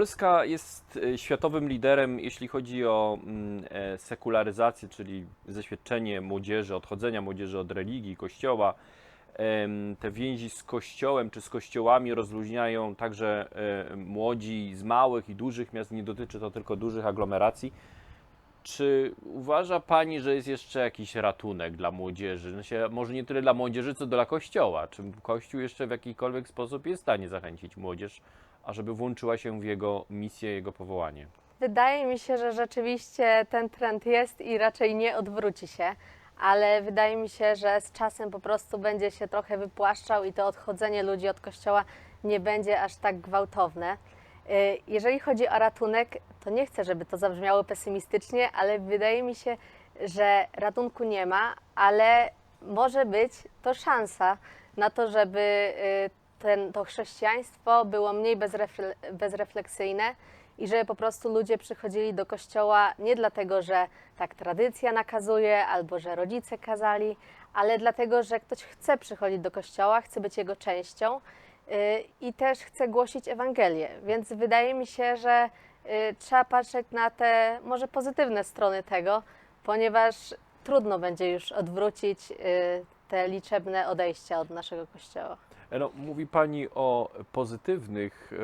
Polska jest e, światowym liderem, jeśli chodzi o mm, e, sekularyzację, czyli zaświadczenie młodzieży, odchodzenia młodzieży od religii, kościoła. Te więzi z kościołem czy z kościołami rozluźniają także e, młodzi z małych i dużych miast. Nie dotyczy to tylko dużych aglomeracji. Czy uważa Pani, że jest jeszcze jakiś ratunek dla młodzieży? No się, może nie tyle dla młodzieży, co dla Kościoła. Czy Kościół jeszcze w jakikolwiek sposób jest w stanie zachęcić młodzież, ażeby włączyła się w jego misję, jego powołanie? Wydaje mi się, że rzeczywiście ten trend jest i raczej nie odwróci się, ale wydaje mi się, że z czasem po prostu będzie się trochę wypłaszczał i to odchodzenie ludzi od kościoła nie będzie aż tak gwałtowne. Y, Jeżeli chodzi o ratunek, to nie chcę, żeby to zabrzmiało pesymistycznie, ale wydaje mi się, że ratunku nie ma, ale może być to szansa na to, żeby y, ten, to chrześcijaństwo było mniej bezrefle, bezrefleksyjne i żeby po prostu ludzie przychodzili do kościoła nie dlatego, że tak tradycja nakazuje albo że rodzice kazali, ale dlatego, że ktoś chce przychodzić do kościoła, chce być jego częścią y, i też chce głosić Ewangelię. Więc wydaje mi się, że y, trzeba patrzeć na te może pozytywne strony tego, ponieważ trudno będzie już odwrócić y, te liczebne odejścia od naszego kościoła. No, mówi Pani o pozytywnych e,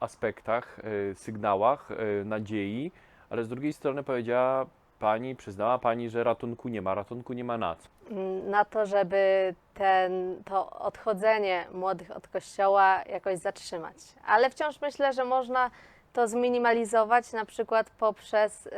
aspektach, e, sygnałach e, nadziei, ale z drugiej strony powiedziała Pani, przyznała Pani, że ratunku nie ma. Ratunku nie ma na co. na to, żeby ten, to odchodzenie młodych od kościoła jakoś zatrzymać. Ale wciąż myślę, że można to zminimalizować na przykład poprzez y,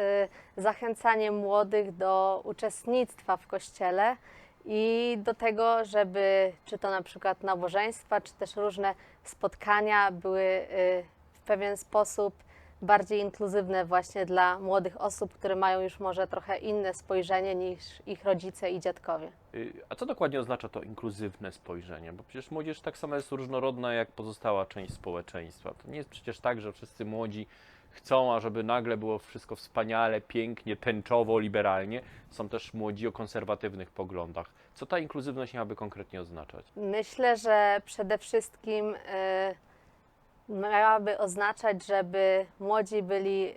zachęcanie młodych do uczestnictwa w kościele i do tego, żeby czy to na przykład nabożeństwa, czy też różne spotkania były y, w pewien sposób bardziej inkluzywne właśnie dla młodych osób, które mają już może trochę inne spojrzenie niż ich rodzice i dziadkowie. Y, A co dokładnie oznacza to inkluzywne spojrzenie? Bo przecież młodzież tak samo jest różnorodna jak pozostała część społeczeństwa. To nie jest przecież tak, że wszyscy młodzi chcą, ażeby nagle było wszystko wspaniale, pięknie, tęczowo, liberalnie. Są też młodzi o konserwatywnych poglądach. Co ta inkluzywność miałaby konkretnie oznaczać? Myślę, że przede wszystkim y, miałaby oznaczać, żeby młodzi byli y,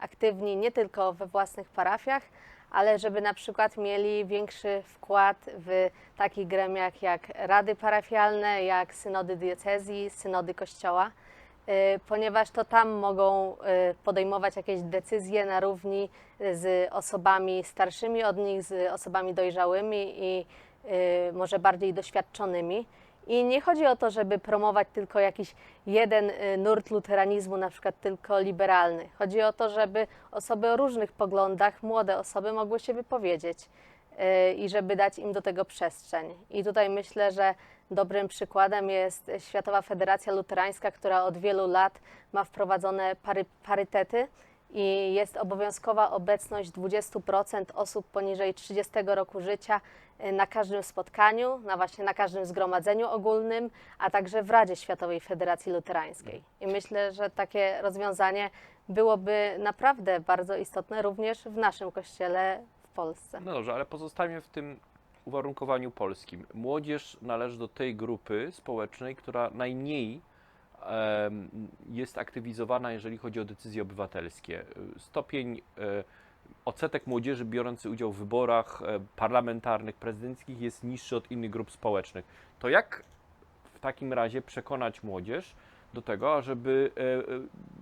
aktywni nie tylko we własnych parafiach, ale żeby na przykład mieli większy wkład w takich gremiach jak rady parafialne, jak synody diecezji, synody kościoła, ponieważ to tam mogą y, podejmować jakieś decyzje na równi z osobami starszymi od nich, z osobami dojrzałymi i y, może bardziej doświadczonymi. I nie chodzi o to, żeby promować tylko jakiś jeden y, nurt luteranizmu, na przykład tylko liberalny. Chodzi o to, żeby osoby o różnych poglądach, młode osoby mogły się wypowiedzieć y, i żeby dać im do tego przestrzeń. I tutaj myślę, że dobrym przykładem jest Światowa Federacja Luterańska, która od wielu lat ma wprowadzone pary, parytety i jest obowiązkowa obecność 20% osób poniżej 30 roku życia y, na każdym spotkaniu, na właśnie na każdym zgromadzeniu ogólnym, a także w Radzie Światowej Federacji Luterańskiej. I myślę, że takie rozwiązanie byłoby naprawdę bardzo istotne również w naszym kościele w Polsce. No dobrze, ale pozostańmy w tym uwarunkowaniu polskim. Młodzież należy do tej grupy społecznej, która najmniej jest aktywizowana, jeżeli chodzi o decyzje obywatelskie. Stopień, e, odsetek młodzieży biorący udział w wyborach e, parlamentarnych, prezydenckich jest niższy od innych grup społecznych. To jak w takim razie przekonać młodzież do tego, ażeby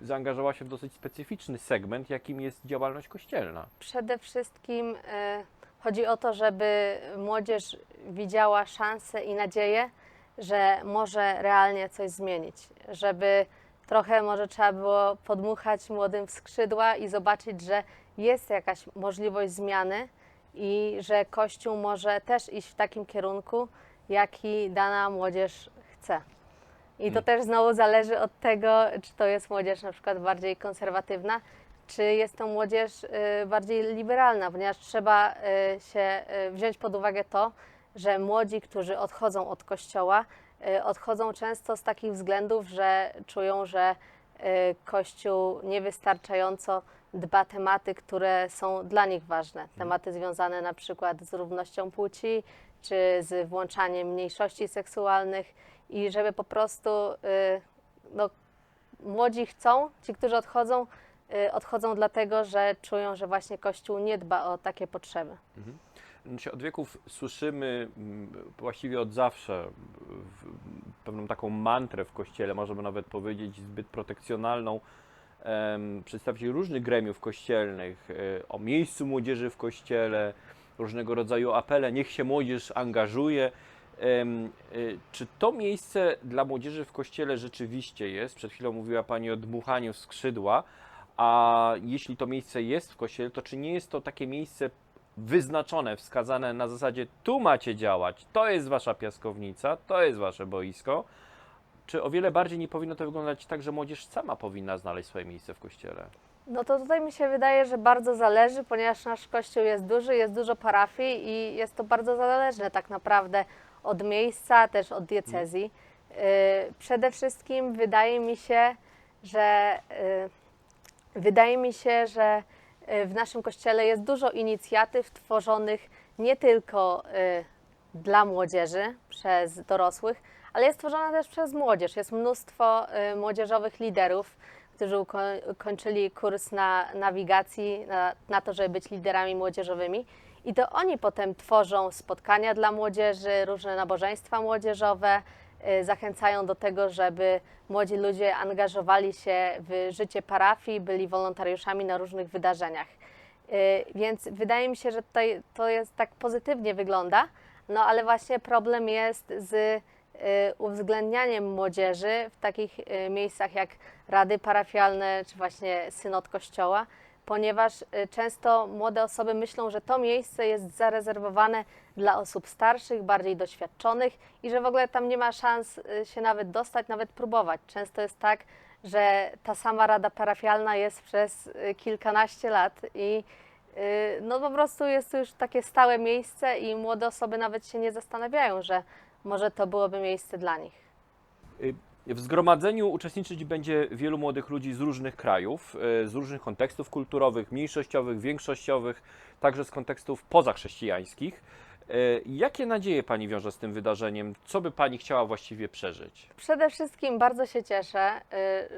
e, zaangażowała się w dosyć specyficzny segment, jakim jest działalność kościelna? Przede wszystkim e, chodzi o to, żeby młodzież widziała szansę i nadzieję, że może realnie coś zmienić, żeby trochę może trzeba było podmuchać młodym w skrzydła i zobaczyć, że jest jakaś możliwość zmiany i że Kościół może też iść w takim kierunku, jaki dana młodzież chce. I to Mm. też znowu zależy od tego, czy to jest młodzież na przykład bardziej konserwatywna, czy jest to młodzież y, bardziej liberalna, ponieważ trzeba y, się y, wziąć pod uwagę to, że młodzi, którzy odchodzą od kościoła, odchodzą często z takich względów, że czują, że Kościół niewystarczająco dba tematy, które są dla nich ważne. Tematy związane na przykład z równością płci, czy z włączaniem mniejszości seksualnych i żeby po prostu no, młodzi chcą, ci, którzy odchodzą, odchodzą dlatego, że czują, że właśnie Kościół nie dba o takie potrzeby. Znaczy, Od wieków słyszymy mm, właściwie od zawsze pewną taką mantrę w kościele, można by nawet powiedzieć zbyt protekcjonalną, przedstawicieli różnych gremiów kościelnych e, o miejscu młodzieży w kościele, różnego rodzaju apele, niech się młodzież angażuje. E, Czy to miejsce dla młodzieży w kościele rzeczywiście jest? Przed chwilą mówiła Pani o dmuchaniu skrzydła, a jeśli to miejsce jest w kościele, to czy nie jest to takie miejsce wyznaczone, wskazane na zasadzie tu macie działać, to jest wasza piaskownica, to jest wasze boisko, czy o wiele bardziej nie powinno to wyglądać tak, że młodzież sama powinna znaleźć swoje miejsce w kościele? No to tutaj mi się wydaje, że bardzo zależy, ponieważ nasz kościół jest duży, jest dużo parafii i jest to bardzo zależne tak naprawdę od miejsca, też od diecezji. Y, Przede wszystkim wydaje mi się, że y, wydaje mi się, że y, w naszym kościele jest dużo inicjatyw tworzonych nie tylko y, dla młodzieży przez dorosłych, ale jest tworzona też przez młodzież. Jest mnóstwo y, młodzieżowych liderów, którzy uko- kończyli kurs na nawigacji, na, na to, żeby być liderami młodzieżowymi. I to oni potem tworzą spotkania dla młodzieży, różne nabożeństwa młodzieżowe, zachęcają do tego, żeby młodzi ludzie angażowali się w życie parafii, byli wolontariuszami na różnych wydarzeniach. Y, Więc wydaje mi się, że tutaj to jest tak pozytywnie wygląda, no ale właśnie problem jest z y, uwzględnianiem młodzieży w takich y, miejscach jak rady parafialne czy właśnie synod kościoła, ponieważ y, często młode osoby myślą, że to miejsce jest zarezerwowane dla osób starszych, bardziej doświadczonych i że w ogóle tam nie ma szans y, się nawet dostać, nawet próbować. Często jest tak, że ta sama rada parafialna jest przez y, kilkanaście lat i no po prostu jest to już takie stałe miejsce i młode osoby nawet się nie zastanawiają, że może to byłoby miejsce dla nich. W zgromadzeniu uczestniczyć będzie wielu młodych ludzi z różnych krajów, y, z różnych kontekstów kulturowych, mniejszościowych, większościowych, także z kontekstów pozachrześcijańskich. Y, Jakie nadzieje Pani wiąże z tym wydarzeniem? Co by Pani chciała właściwie przeżyć? Przede wszystkim bardzo się cieszę,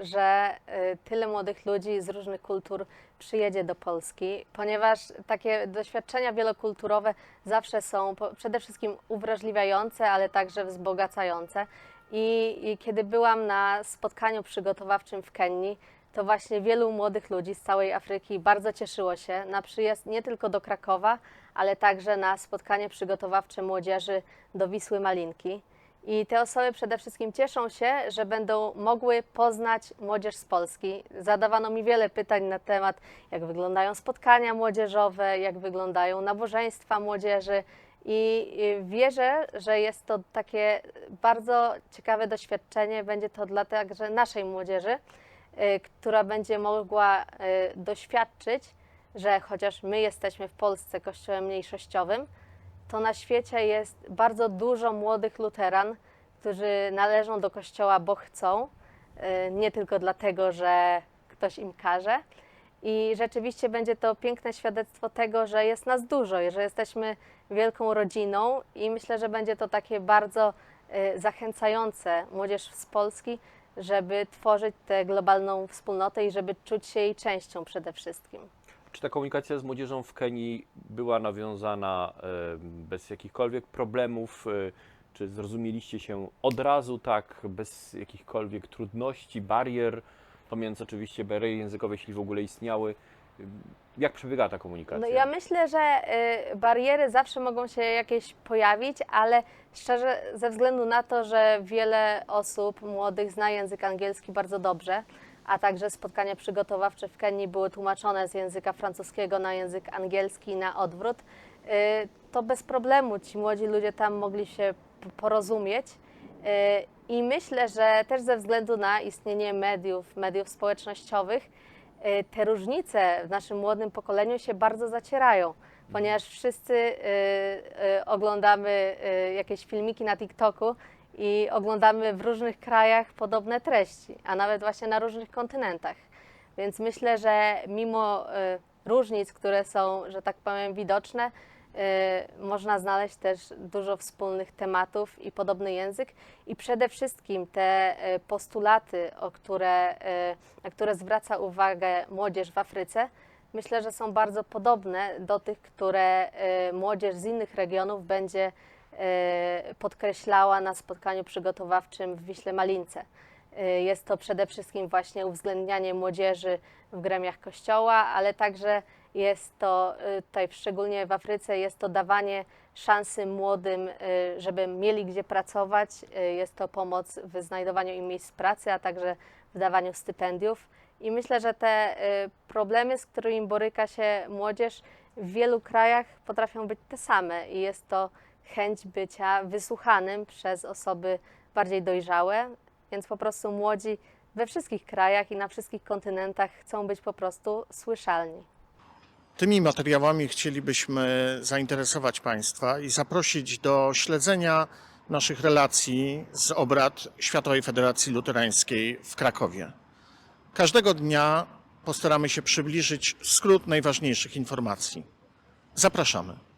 y, że y, tyle młodych ludzi z różnych kultur przyjedzie do Polski, ponieważ takie doświadczenia wielokulturowe zawsze są przede wszystkim uwrażliwiające, ale także wzbogacające. I, I kiedy byłam na spotkaniu przygotowawczym w Kenii, to właśnie wielu młodych ludzi z całej Afryki bardzo cieszyło się na przyjazd nie tylko do Krakowa, ale także na spotkanie przygotowawcze młodzieży do Wisły Malinki. I te osoby przede wszystkim cieszą się, że będą mogły poznać młodzież z Polski. Zadawano mi wiele pytań na temat, jak wyglądają spotkania młodzieżowe, jak wyglądają nabożeństwa młodzieży. I i wierzę, że jest to takie bardzo ciekawe doświadczenie. Będzie to dla także naszej młodzieży, y, która będzie mogła y, doświadczyć, że chociaż my jesteśmy w Polsce kościołem mniejszościowym, to na świecie jest bardzo dużo młodych luteran, którzy należą do kościoła, bo chcą, y, nie tylko dlatego, że ktoś im każe. I rzeczywiście będzie to piękne świadectwo tego, że jest nas dużo, że jesteśmy wielką rodziną i myślę, że będzie to takie bardzo y, zachęcające młodzież z Polski, żeby tworzyć tę globalną wspólnotę i żeby czuć się jej częścią przede wszystkim. Czy ta komunikacja z młodzieżą w Kenii była nawiązana bez jakichkolwiek problemów? e, Czy zrozumieliście się od razu tak, bez jakichkolwiek trudności, barier, pomijając oczywiście bariery językowe, jeśli w ogóle istniały? Jak przebiega ta komunikacja? No ja myślę, że y, bariery zawsze mogą się jakieś pojawić, ale szczerze ze względu na to, że wiele osób młodych zna język angielski bardzo dobrze, a także spotkania przygotowawcze w Kenii były tłumaczone z języka francuskiego na język angielski na odwrót, y, to bez problemu ci młodzi ludzie tam mogli się porozumieć. I myślę, że też ze względu na istnienie mediów, mediów społecznościowych, y, te różnice w naszym młodym pokoleniu się bardzo zacierają, ponieważ wszyscy y, y, oglądamy jakieś filmiki na TikToku i oglądamy w różnych krajach podobne treści, a nawet właśnie na różnych kontynentach. Więc myślę, że mimo różnic, które są, że tak powiem, widoczne, można znaleźć też dużo wspólnych tematów i podobny język. I przede wszystkim te y, postulaty, o które, y, na które zwraca uwagę młodzież w Afryce, myślę, że są bardzo podobne do tych, które młodzież z innych regionów będzie podkreślała na spotkaniu przygotowawczym w Wiśle Malince. Jest to przede wszystkim właśnie uwzględnianie młodzieży w gremiach kościoła, ale także jest to y, tutaj szczególnie w Afryce jest to dawanie szansy młodym, y, żeby mieli gdzie pracować. Y, Jest to pomoc w znajdowaniu im miejsc pracy, a także w dawaniu stypendiów. I myślę, że te problemy, z którymi boryka się młodzież w wielu krajach potrafią być te same i jest to chęć bycia wysłuchanym przez osoby bardziej dojrzałe, więc po prostu młodzi we wszystkich krajach i na wszystkich kontynentach chcą być po prostu słyszalni. Tymi materiałami chcielibyśmy zainteresować Państwa i zaprosić do śledzenia naszych relacji z obrad Światowej Federacji Luterańskiej w Krakowie. Każdego dnia postaramy się przybliżyć skrót najważniejszych informacji. Zapraszamy.